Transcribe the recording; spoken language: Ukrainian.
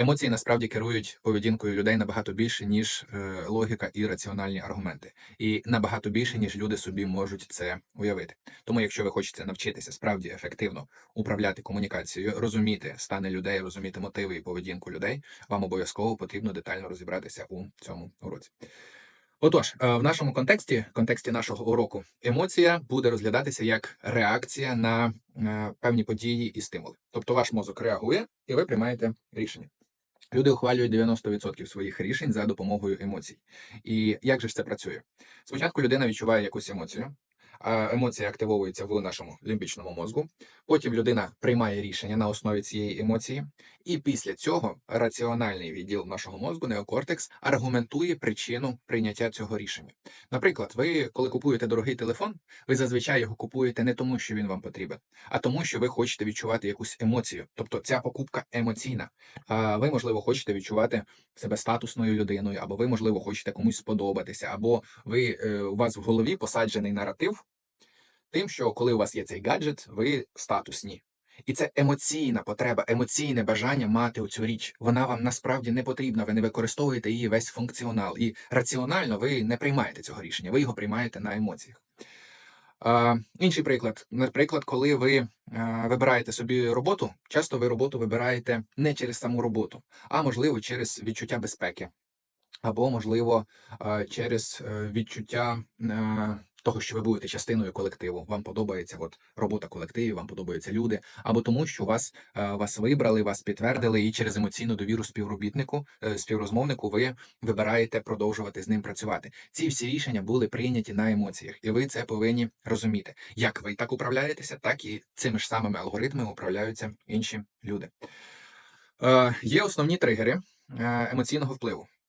Емоції насправді керують поведінкою людей набагато більше, ніж е, логіка і раціональні аргументи, і набагато більше, ніж люди собі можуть це уявити. Тому, якщо ви хочете навчитися справді ефективно управляти комунікацією, розуміти стани людей, розуміти мотиви і поведінку людей, вам обов'язково потрібно детально розібратися у цьому уроці. Отож, е, в нашому контексті, контексті нашого уроку, емоція буде розглядатися як реакція на е, певні події і стимули. Тобто ваш мозок реагує, і ви приймаєте рішення. Люди ухвалюють 90% своїх рішень за допомогою емоцій. І як же ж це працює? Спочатку людина відчуває якусь емоцію, емоція активовується в нашому лімбічному мозку. Потім людина приймає рішення на основі цієї емоції, і після цього раціональний відділ нашого мозку, неокортекс, аргументує причину прийняття цього рішення. Наприклад, ви, коли купуєте дорогий телефон, ви зазвичай його купуєте не тому, що він вам потрібен, а тому, що ви хочете відчувати якусь емоцію. Тобто ця покупка емоційна. Ви, можливо, хочете відчувати себе статусною людиною, або ви, можливо, хочете комусь сподобатися, або ви е, у вас в голові посаджений наратив тим, що коли у вас є цей гаджет, ви статусні. І це емоційна потреба, емоційне бажання мати оцю річ. Вона вам насправді не потрібна, ви не використовуєте її весь функціонал. І раціонально ви не приймаєте цього рішення, ви його приймаєте на емоціях. А, інший приклад. Наприклад, коли ви а, вибираєте собі роботу, часто ви роботу вибираєте не через саму роботу, а можливо через відчуття безпеки, або, можливо, а, через е, відчуття е, того, що ви будете частиною колективу. Вам подобається от, робота колективів, вам подобаються люди, або тому, що вас, е, вас вибрали, вас підтвердили, і через емоційну довіру співробітнику, е, співрозмовнику ви вибираєте продовжувати з ним працювати. Ці всі рішення були прийняті на емоціях, і ви це повинні розуміти. Як ви так управляєтеся, так і цими ж самими алгоритмами управляються інші люди. Е, є основні тригери емоційного впливу.